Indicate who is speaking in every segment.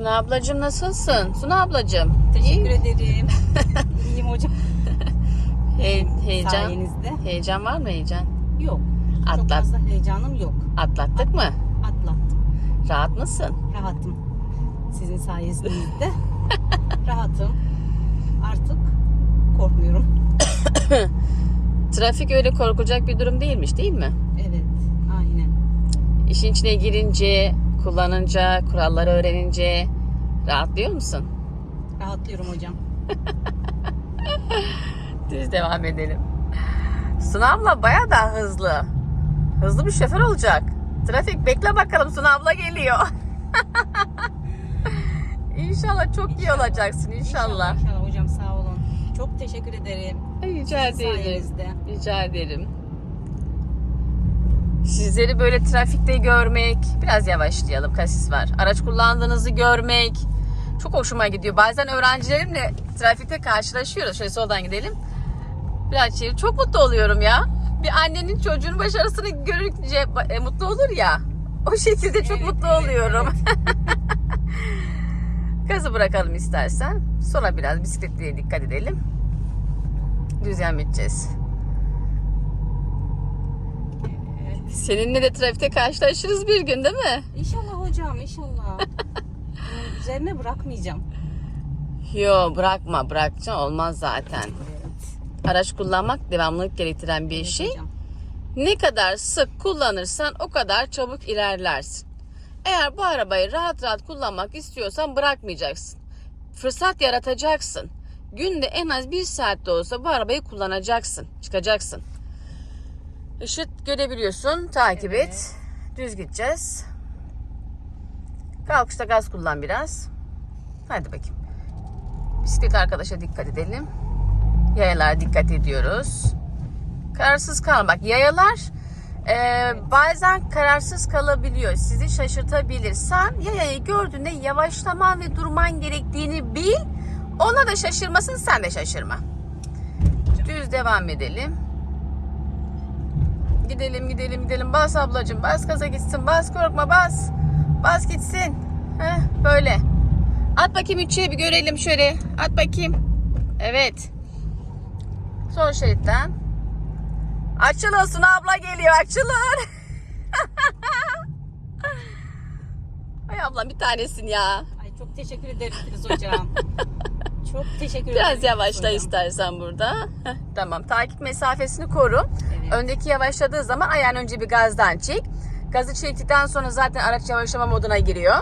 Speaker 1: Suna ablacığım nasılsın? Suna ablacığım.
Speaker 2: Teşekkür
Speaker 1: iyi?
Speaker 2: ederim. İyiyim hocam.
Speaker 1: He- heyecan.
Speaker 2: Sayenizde.
Speaker 1: Heyecan var mı heyecan?
Speaker 2: Yok. Çok
Speaker 1: Atlat.
Speaker 2: fazla heyecanım yok.
Speaker 1: Atlattık mı?
Speaker 2: Atlattım.
Speaker 1: Rahat mısın?
Speaker 2: Rahatım. Sizin sayenizde. Rahatım. Artık korkmuyorum.
Speaker 1: Trafik öyle korkulacak bir durum değilmiş değil mi?
Speaker 2: Evet. Aynen.
Speaker 1: İşin içine girince, kullanınca, kuralları öğrenince rahatlıyor musun?
Speaker 2: Rahatlıyorum hocam.
Speaker 1: Düz devam edelim. Suna abla baya da hızlı. Hızlı bir şoför olacak. Trafik bekle bakalım Suna abla geliyor. İnşallah çok iyi
Speaker 2: İnşallah.
Speaker 1: olacaksın inşallah.
Speaker 2: İnşallah hocam sağ olun. Çok teşekkür ederim.
Speaker 1: Rica ederim.
Speaker 2: sayenizde.
Speaker 1: Rica ederim. Sizleri böyle trafikte görmek, biraz yavaşlayalım kasis var. Araç kullandığınızı görmek çok hoşuma gidiyor. Bazen öğrencilerimle trafikte karşılaşıyoruz. Şöyle soldan gidelim. Biraz şey, çok mutlu oluyorum ya. Bir annenin çocuğunun başarısını görünce e, mutlu olur ya. O şekilde çok
Speaker 2: Evet,
Speaker 1: mutlu
Speaker 2: evet,
Speaker 1: oluyorum. Gazı bırakalım istersen. Sonra biraz bisikletliye dikkat edelim. Düz yan gideceğiz.
Speaker 2: Evet.
Speaker 1: Seninle de trafikte karşılaşırız bir gün değil mi?
Speaker 2: İnşallah hocam inşallah. Üzerine bırakmayacağım.
Speaker 1: Yo bırakma bırakacaksın olmaz zaten.
Speaker 2: Evet.
Speaker 1: Araç kullanmak devamlılık gerektiren bir
Speaker 2: Evet
Speaker 1: şey.
Speaker 2: hocam.
Speaker 1: Ne kadar sık kullanırsan o kadar çabuk ilerlersin. Eğer bu arabayı rahat rahat kullanmak istiyorsan bırakmayacaksın. Fırsat yaratacaksın. Günde en az bir saat de olsa bu arabayı kullanacaksın. Çıkacaksın. Işık görebiliyorsun. Takip
Speaker 2: Evet.
Speaker 1: et. Düz gideceğiz. Kalkışta gaz kullan biraz. Hadi bakayım. Bisiklet arkadaşa dikkat edelim. Yayalara dikkat ediyoruz. Kararsız kalmak. Yayalar e, bazen kararsız kalabiliyor. Sizi şaşırtabilir. Sen yayayı gördüğünde yavaşlaman ve durman gerektiğini bil. Ona da şaşırmasın sen de şaşırma. Düz devam edelim. Gidelim gidelim gidelim. Bas ablacığım bas gaza gitsin. Bas korkma bas. Bas gitsin. Heh, böyle. At bakayım üçe bir görelim şöyle. At bakayım. Evet. Sol şeritten. Açılın Suna abla geliyor açılın. Ay ablam bir tanesin ya.
Speaker 2: Ay çok teşekkür ederim Filiz hocam. çok teşekkür ederim.
Speaker 1: Biraz yavaşla
Speaker 2: hocam.
Speaker 1: istersen burada. Heh, tamam takip mesafesini koru.
Speaker 2: Evet.
Speaker 1: Öndeki yavaşladığı zaman ayağın önce bir gazdan çek. Gazı çektikten sonra zaten araç yavaşlama moduna giriyor.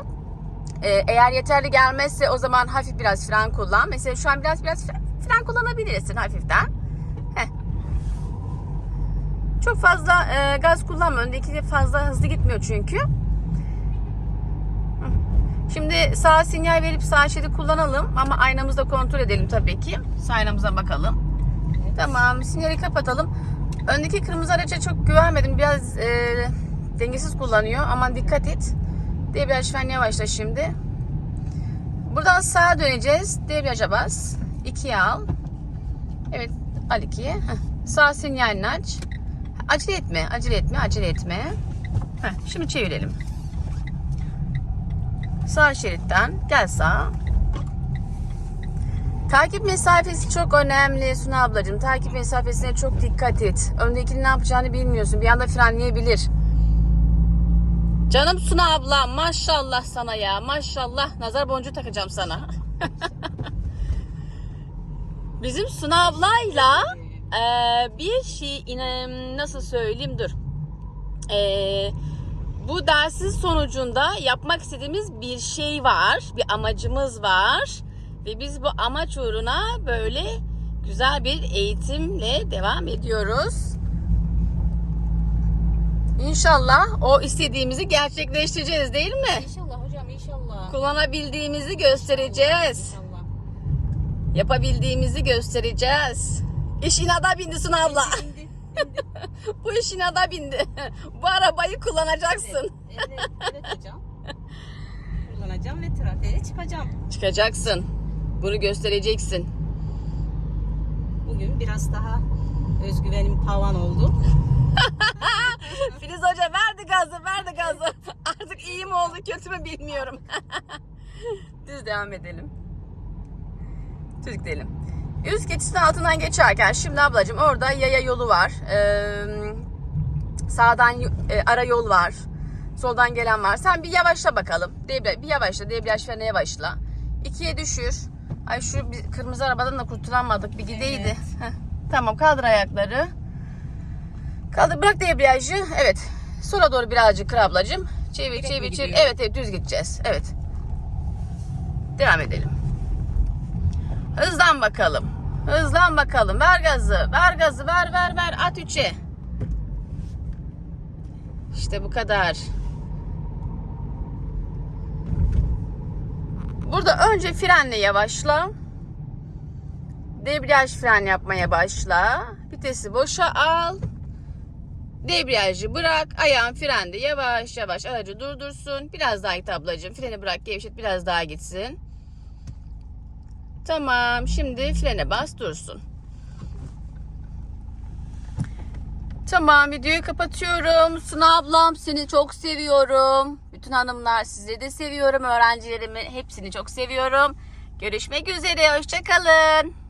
Speaker 1: Ee, eğer yeterli gelmezse o zaman hafif biraz fren kullan. Mesela şu an biraz biraz fren, kullanabilirsin hafiften. Heh. Çok fazla e, gaz kullanma. Öndeki fazla hızlı gitmiyor çünkü. Şimdi sağ sinyal verip sağ şeridi kullanalım ama aynamızda kontrol edelim tabii ki. Sağ aynamıza bakalım.
Speaker 2: Evet.
Speaker 1: Tamam sinyali kapatalım. Öndeki kırmızı araca çok güvenmedim. Biraz e, dengesiz kullanıyor. Aman dikkat et. Debriyaj fren yavaşla şimdi. Buradan sağa döneceğiz. Debriyaja bas. 2'ye al. Evet al 2'ye. Heh. Sağ sinyalini aç. Acele etme. Acele etme. Acele etme. Heh, şimdi çevirelim. Sağ şeritten gel sağa. Takip mesafesi çok önemli Suna ablacığım. Takip mesafesine çok dikkat et. Öndekinin ne yapacağını bilmiyorsun. Bir anda frenleyebilir. Canım Suna abla maşallah sana ya maşallah. Nazar boncuğu takacağım sana. Bizim Suna ablayla e, bir şey nasıl söyleyeyim dur. E, bu dersin sonucunda yapmak istediğimiz bir şey var. Bir amacımız var. Ve biz bu amaç uğruna böyle güzel bir eğitimle devam ediyoruz. İnşallah o istediğimizi gerçekleştireceğiz değil mi?
Speaker 2: İnşallah hocam inşallah.
Speaker 1: Kullanabildiğimizi göstereceğiz.
Speaker 2: İnşallah.
Speaker 1: Yapabildiğimizi göstereceğiz. İş inada bindi Suna abla.
Speaker 2: İndi, indi.
Speaker 1: Bu iş inada bindi. Bu arabayı kullanacaksın.
Speaker 2: Evet, evet hocam. Kullanacağım ve trafiğe çıkacağım.
Speaker 1: Çıkacaksın. Bunu göstereceksin.
Speaker 2: Bugün biraz daha özgüvenim tavan oldu.
Speaker 1: Filiz Hoca verdi gazı, verdi gazı. Artık iyi mi oldu kötü mü bilmiyorum. Düz devam edelim. Düz gidelim. Üst geçişin altından geçerken şimdi ablacığım orada yaya yolu var. Ee, sağdan e, ara yol var. Soldan gelen var. Sen bir yavaşla bakalım. Debriyaj, bir yavaşla. Debriyaj frene yavaşla. İkiye düşür. Ay şu bir- kırmızı arabadan da kurtulamadık. Bir gideydi.
Speaker 2: Evet.
Speaker 1: Heh. Tamam kaldır ayakları. Kaldır bırak debriyajı. Evet. Sola doğru birazcık kır ablacığım. Çevir
Speaker 2: Direkt
Speaker 1: çevir çevir. Evet evet düz gideceğiz. Evet. Devam edelim. Hızlan bakalım. Hızlan bakalım. Ver gazı. Ver gazı. Ver ver ver. At üçe. İşte bu kadar. Burada önce frenle yavaşla. Debriyaj fren yapmaya başla. Vitesi boşa al. Debriyajı bırak. Ayağın frende yavaş yavaş aracı durdursun. Biraz daha git ablacığım. Freni bırak gevşet biraz daha gitsin. Tamam. Şimdi frene bas dursun. Tamam videoyu kapatıyorum. Suna ablam seni çok seviyorum. Bütün hanımlar sizleri de seviyorum. Öğrencilerimi hepsini çok seviyorum. Görüşmek üzere. Hoşçakalın.